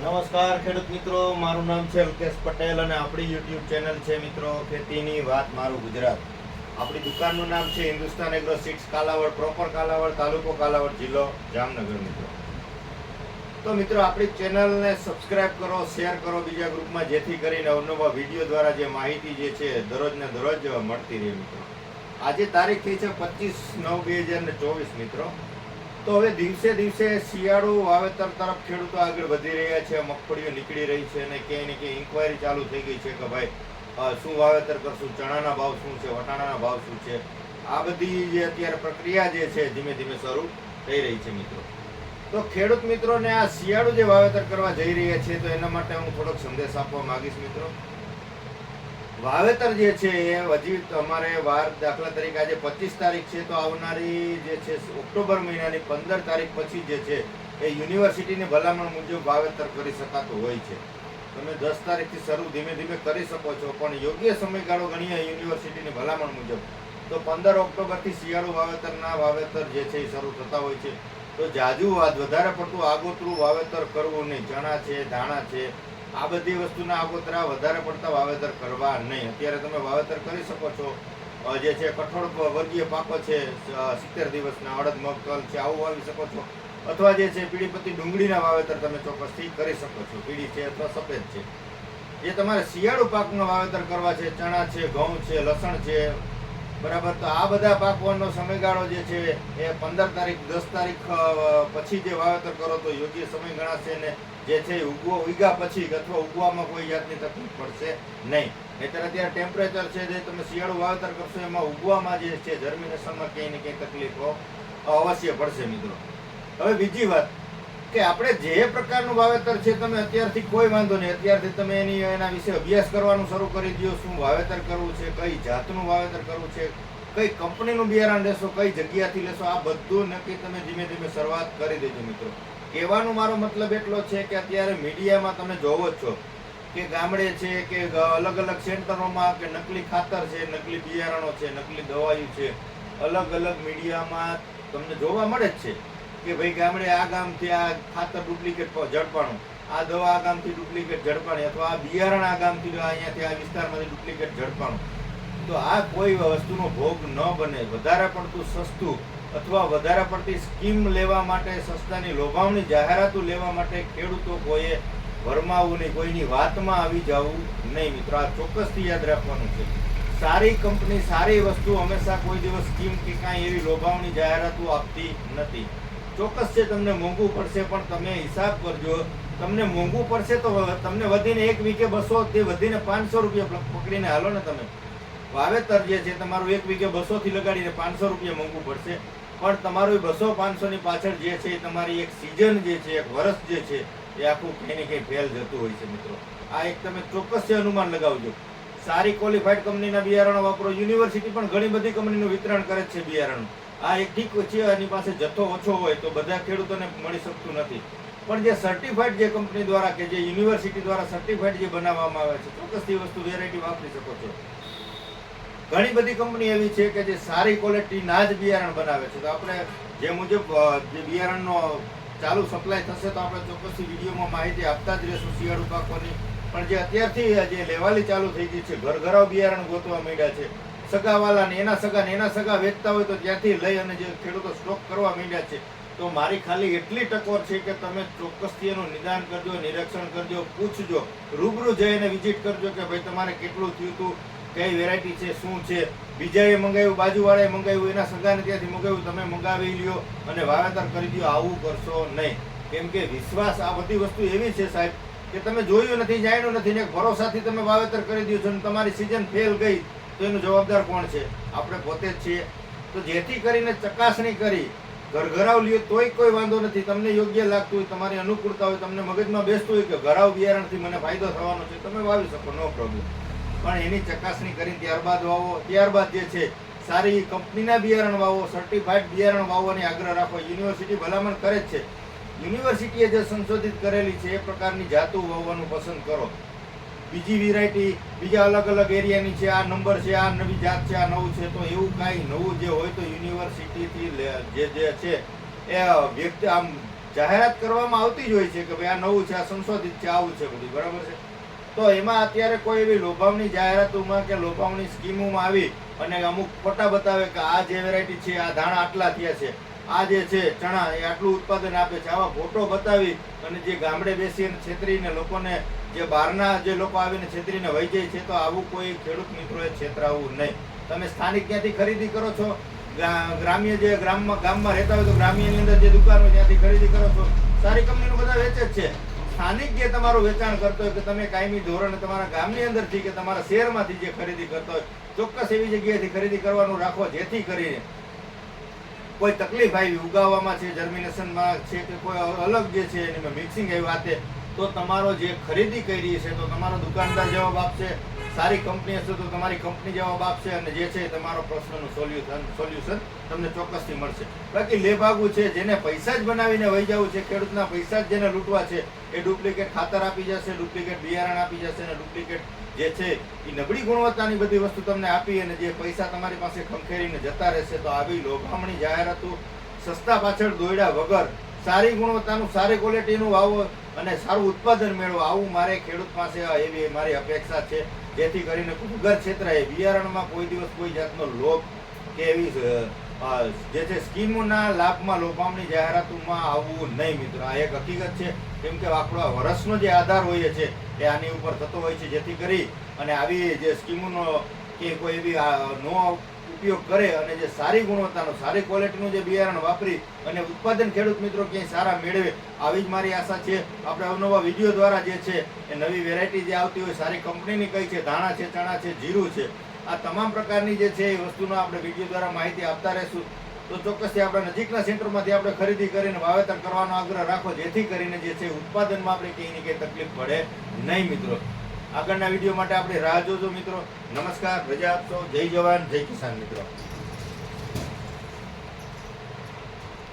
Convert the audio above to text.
નમસ્કાર ખેડૂત મિત્રો, મારું નામ છે અલ્કેશ પટેલ અને આપણી યુટ્યુબ ચેનલ છે મિત્રો ખેતીની વાત મારું ગુજરાત. આપણી દુકાનનું નામ છે Hindustan agro seeds Kalavad proper Kalavad, તાલુકો કાલાવડ જિલ્લો જામનગર મિત્રો. તો મિત્રો, આપણી ચેનલને સબસ્ક્રાઇબ કરો શેર કરો બીજા ગ્રુપમાં જેથી કરીને અવનવા વીડિયો દ્વારા જે માહિતી જે છે દરરોજ ને દરરોજ મળતી રહે મિત્રો. આજે તારીખ થઈ છે પચીસ નવ બે હજાર ને ચોવીસ મિત્રો. તો હવે દિવસે દિવસે શિયાળુ વાવેતર તરફ ખેડૂતો આગળ વધી રહ્યા છે, મગફળીઓ નીકળી રહી છે અને ક્યાંય ને ક્યાંય ઇન્કવાયરી ચાલુ થઈ ગઈ છે કે ભાઈ શું વાવેતર કરશું, ચણાના ભાવ શું છે, વટાણાના ભાવ શું છે? આ બધી જે અત્યારે પ્રક્રિયા જે છે ધીમે ધીમે શરૂ થઈ રહી છે મિત્રો. તો ખેડૂત મિત્રોને આ શિયાળુ જે વાવેતર કરવા જઈ રહ્યા છે તો એના માટે હું થોડોક સંદેશ આપવા માંગીશ મિત્રો. વાવેતર જે છે એ હજી તમારે વાર દાખલા તરીકે આજે પચીસ તારીખ છે, તો આવનારી જે છે ઓક્ટોબર મહિનાની પંદર તારીખ પછી જે છે એ યુનિવર્સિટીની ભલામણ મુજબ વાવેતર કરી શકાતું હોય છે. તમે દસ તારીખથી શરૂ ધીમે ધીમે કરી શકો છો, પણ યોગ્ય સમયગાળો ગણીએ યુનિવર્સિટીની ભલામણ મુજબ. તો પંદર ઓક્ટોબરથી શિયાળુ વાવેતરના વાવેતર જે છે એ શરૂ થતા હોય છે. તો જાજુ વધારે પડતું આગોતરું વાવેતર કરવું નહીં. ચણા છે, ધાણા છે આ બધી વસ્તુના આગોતરા વધારે પડતા વાવેતર કરવા નહીં. અત્યારે તમે વાવેતર કરી શકો છો. જે છે, કઠોળ વર્ગીય પાકો છે સિત્તેર દિવસના અડદ, મગ, તલ છે, આવું વાવી શકો છો. અથવા જે છે પીળીપત્તી ડુંગળીના વાવેતર તમે ચોક્કસથી કરી શકો છો. પીળી છે અથવા સફેદ છે. જે તમારે શિયાળુ પાકનું વાવેતર કરવા છે, ચણા છે, ઘઉં છે, લસણ છે, બરાબર? તો આ બધા પાકવાનો સમયગાળો જે છે, એ પંદર તારીખ, દસ તારીખ પછી જે વાવેતર કરો તો યોગ્ય સમય ગણાશે ને જે છે ઉગવો ઉગ્યા પછી અથવા ઉગવામાં કોઈ જાતની તકલીફ પડશે નહીં. નહીતર અત્યારે ટેમ્પરેચર છે જે તમે શિયાળું વાવેતર કરશો, એમાં ઉગવામાં જે છે જર્મિનેશનમાં ક્યાંય ને ક્યાંય તકલીફો અવશ્ય પડશે મિત્રો. હવે બીજી વાત કે આપણે જે પ્રકારનું વાવેતર છે તમે અત્યારથી કોઈ વાંધો નહીં. અત્યારથી તમે એની એના વિશે અભ્યાસ કરવાનું શરૂ કરી દો શું વાવેતર કરવું છે, કઈ જાતનું વાવેતર કરવું છે, કઈ કંપનીનું બિયારણ લેશો, કઈ જગ્યાથી લેશો, આ બધું નક્કી તમે ધીમે ધીમે શરૂઆત કરી દેજો મિત્રો. કહેવાનો મારો મતલબ એટલો છે કે અત્યારે મીડિયામાં તમે જોવો જ છો કે ગામડે છે કે અલગ અલગ સેન્ટરોમાં કે નકલી ખાતર છે, નકલી બિયારણો છે, નકલી દવાયું છે, અલગ અલગ મીડિયામાં તમને જોવા મળે જ છે કે ભાઈ ગામડે આ ગામથી આ ખાતર ડુપ્લિકેટ ઝડપાણું. આ દવા આ ગામથી ડુપ્લિકેટ ઝડપાણી અથવા આ બિયારણ આ ગામથી અહીંયાથી આ વિસ્તારમાંથી ડુપ્લિકેટ ઝડપાણું. તો આ કોઈ વસ્તુનો ભોગ ન બને. વધારે પડતું સસ્તું અથવા વધારે પડતી સ્કીમ લેવા માટે સસ્તાની લોભામણી જાહેરાતો લેવા માટે ખેડૂતો કોઈએ ભરમાવું નહીં કોઈની વાતમાં આવી જવું નહીં મિત્રો. આ ચોક્કસથી યાદ રાખવાનું છે. સારી કંપની, સારી વસ્તુ હંમેશા કોઈ દિવસ સ્કીમ કે કાંઈ એવી લોભાવણી જાહેરાતો આપતી નથી. ચોક્કસ છે તમને મોંઘું પડશે, પણ તમે હિસાબ કરજો. તમને મોંઘું પડશે તો તમને વધીને એક વીઘે બસો, તે વધીને પાંચસો રૂપિયા પકડીને હાલો ને તમે. વાવેતર જે છે, તમારું એક વીઘે બસોથી લગાડીને પાંચસો રૂપિયા મોંઘું પડશે. પણ તમારું બસો પાંચસો ની પાછળ જે છે તમારી એક સિઝન જે છે, એક વર્ષ જે છે, એ આખું કંઈ ને કંઈ ફેલ જતું હોય છે મિત્રો. આ એક તમે ચોક્કસ અનુમાન લગાવજો. સારી ક્વોલિફાઈડ કંપનીના બિયારણો વાપરો. યુનિવર્સિટી પણ ઘણી બધી કંપનીનું વિતરણ કરે છે બિયારણ. આ એક ઠીક છે એની પાસે જથ્થો ઓછો હોય તો બધા ખેડૂતોને મળી શકતું નથી. પણ જે સર્ટિફાઈડ જે કંપની દ્વારા કે જે યુનિવર્સિટી દ્વારા સર્ટિફાઈડ જે બનાવવામાં આવે છે ચોક્કસ એ વસ્તુ વેરાયટી વાપરી શકો છો. ઘણી બધી કંપની એવી છે કે જે સારી ક્વોલિટીના જ બિયારણ બનાવે છે. તો આપણે જે મુજબ જે બિયારણનો ચાલુ સપ્લાય થશે તો આપણે ચોક્કસથી વિડીયોમાં માહિતી આપતા જ રહેશું શિયાળુ પાકોની. પણ જે અત્યારથી જે લેવાલી ચાલુ થઈ ગઈ છે ઘર ઘરાવ બિયારણ ગોતવા માંડ્યા છે સગાવાલા ને એના સગા ને એના સગા વેચતા હોય તો ત્યાંથી લઈ અને જે ખેડૂતો સ્ટોક કરવા માંડ્યા છે, તો મારી ખાલી એટલી ટકોર છે કે તમે ચોક્કસથી એનું નિદાન કરજો, નિરીક્ષણ કરજો, પૂછજો, રૂબરૂ જઈને વિઝિટ કરજો કે ભાઈ તમારે કેટલું થયું હતું કઈ વેરાયટી છે, શું છે? બીજાએ મંગાવ્યું, બાજુવાળાએ મંગાવ્યું, એના સગાને ત્યાંથી મંગાવ્યું? તમે મંગાવી લ્યો અને વાવેતર કરી દો આવું કરશો નહીં. કેમ કે વિશ્વાસ આ બધી વસ્તુ એવી છે સાહેબ કે તમે જોયું નથી, જાણ્યું નથી ને ભરોસાથી તમે વાવેતર કરી દો છો અને તમારી સિઝન ફેલ ગઈ, તો એનું જવાબદાર કોણ છે? આપણે પોતે જ છીએ. તો જેથી કરીને ચકાસણી કરી, ઘરઘરાવ લ્યો, તોય કોઈ વાંધો નથી. તમને યોગ્ય લાગતું હોય, તમારી અનુકૂળતા હોય, તમને મગજમાં બેસતું હોય કે ઘરાવ બિયારણથી મને ફાયદો થવાનો છે, તમે વાવી શકો, નો પ્રોબ્લેમ પણ એની ચકાસણી કરીને ત્યારબાદ વાવો. ત્યારબાદ જે છે, સારી કંપનીના બિયારણ વાવો સર્ટિફાઈડ બિયારણ વાવવાની આગ્રહ રાખો. યુનિવર્સિટી ભલામણ કરે જ છે. યુનિવર્સિટીએ જે સંશોધિત કરેલી છે, એ પ્રકારની જાતો વાવવાનું પસંદ કરો. બીજી વેરાયટી બીજા અલગ અલગ એરિયાની છે, આ નંબર છે, આ નવી જાત છે, આ નવું છે, તો એવું કાંઈ નવું જે હોય તો યુનિવર્સિટીથી જે જે છે, એ વ્યક્તિ, આમ જાહેરાત કરવામાં આવતી જ હોય છે કે ભાઈ આ નવું છે, આ સંશોધિત છે, આવું છે બધું. બરાબર છે? તો એમાં અત્યારે કોઈ એવી લોભાવની જાહેરાતોમાં કે લોભાવની સ્કીમોમાં આવી અને અમુક ફોટા બતાવે કે આ જે વેરાયટી છે, આ ધાણા આટલા થયા છે, આ જે છે, ચણા એ આટલું ઉત્પાદન આપે છે. આવા ફોટો બતાવી અને જે ગામડે બેસી અને છેતરીને લોકોને જે બહારના જે લોકો આવીને છેતરીને વહી જાય છે, તો આવું કોઈ ખેડૂત મિત્રોએ છેતરાવું નહીં. તમે સ્થાનિક ક્યાંથી ખરીદી કરો છો? ગ્રા- ગ્રામ્ય જે ગ્રામમાં, ગામમાં રહેતા હોય તો ગ્રામ્યની અંદર જે દુકાન હોય ત્યાંથી ખરીદી કરો છો? સારી કંપનીનું બધા વેચે જ છે. સ્થાનિક જે તમારું વેચાણ કરતો હોય કે તમે કાયમી ધોરણે તમારા ગામની અંદરથી કે તમારા શહેરમાંથી જે ખરીદી કરતો હોય, ચોક્કસ એવી જગ્યાએથી ખરીદી કરવાનું રાખો, જેથી કરીને કોઈ તકલીફ આવી ઉગાવવામાં છે જર્મિનેશનમાં છે કે કોઈ અલગ જે છે, એની મિક્સિંગ આવી વાતે, તો તમારો જે ખરીદી કરી છે, તો તમારો દુકાનદાર જવાબ આપશે સારી કંપની હશે તો તમારી કંપની જવાબ આપશે અને જે છે તમારો પ્રશ્નનું સોલ્યુશન સોલ્યુશન તમને ચોક્કસથી મળશે. બાકી લેભાગુ છે, જેને પૈસા જ બનાવીને વહી જવું છે, ખેડૂતના પૈસા જ જેને લૂંટવા છે, એ ડુપ્લિકેટ ખાતર આપી જશે, ડુપ્લિકેટ બિયારણ આપી જશે અને ડુપ્લિકેટ જે છે એ નબળી ગુણવત્તાની બધી વસ્તુ તમને આપી અને જે પૈસા તમારી પાસે ખંખેરીને જતા રહેશે, તો આવી લોભામણી જાહેરાતો સસ્તા પાછળ દોડ્યા વગર સારી ગુણવત્તાનું, સારી ક્વોલિટીનું વાવો અને સારું ઉત્પાદન મેળવો. આવું મારે ખેડૂત પાસે એવી મારી અપેક્ષા છે. જેથી કરીને ક્ષેત્ર એ બિયારણમાં કોઈ દિવસ કોઈ જાતનો લોભ કે એવી જે છે સ્કીમોના લાભમાં લોભામણી જાહેરાતોમાં આવવું નહીં મિત્રો. આ એક હકીકત છે. કેમ કે આપણો વર્ષનો જે આધાર હોય છે એ આની ઉપર થતો હોય છે. જેથી કરી અને આવી જે સ્કીમોનો કે કોઈ એવી નો ઉપયોગ કરે અને જે સારી ગુણવત્તાનો, સારી ક્વોલિટીનું જે બિયારણ વાપરી અને ઉત્પાદન ખેડૂત મિત્રો ક્યાંય સારા મેળવે, આવી જ મારી આશા છે. આપણે અવનવા વીડિયો દ્વારા જે છે, એ નવી વેરાયટી જે આવતી હોય, સારી કંપનીની કઈ છે, ધાણા છે, ચણા છે, જીરું છે, આ તમામ પ્રકારની જે છે, એ વસ્તુનો આપણે વીડિયો દ્વારા માહિતી આપતા રહેશું. તો ચોક્કસથી આપણે નજીકના સેન્ટરમાંથી આપણે ખરીદી કરીને વાવેતર કરવાનો આગ્રહ રાખો, જેથી કરીને જે છે, ઉત્પાદનમાં આપણે ક્યાંય ને ક્યાંય તકલીફ પડે નહીં મિત્રો. આગળના વીડિયો માટે આપણે રાહ જોજો મિત્રો. નમસ્કાર, રજા આપશો. જય જવાન, જય કિસાન મિત્રો.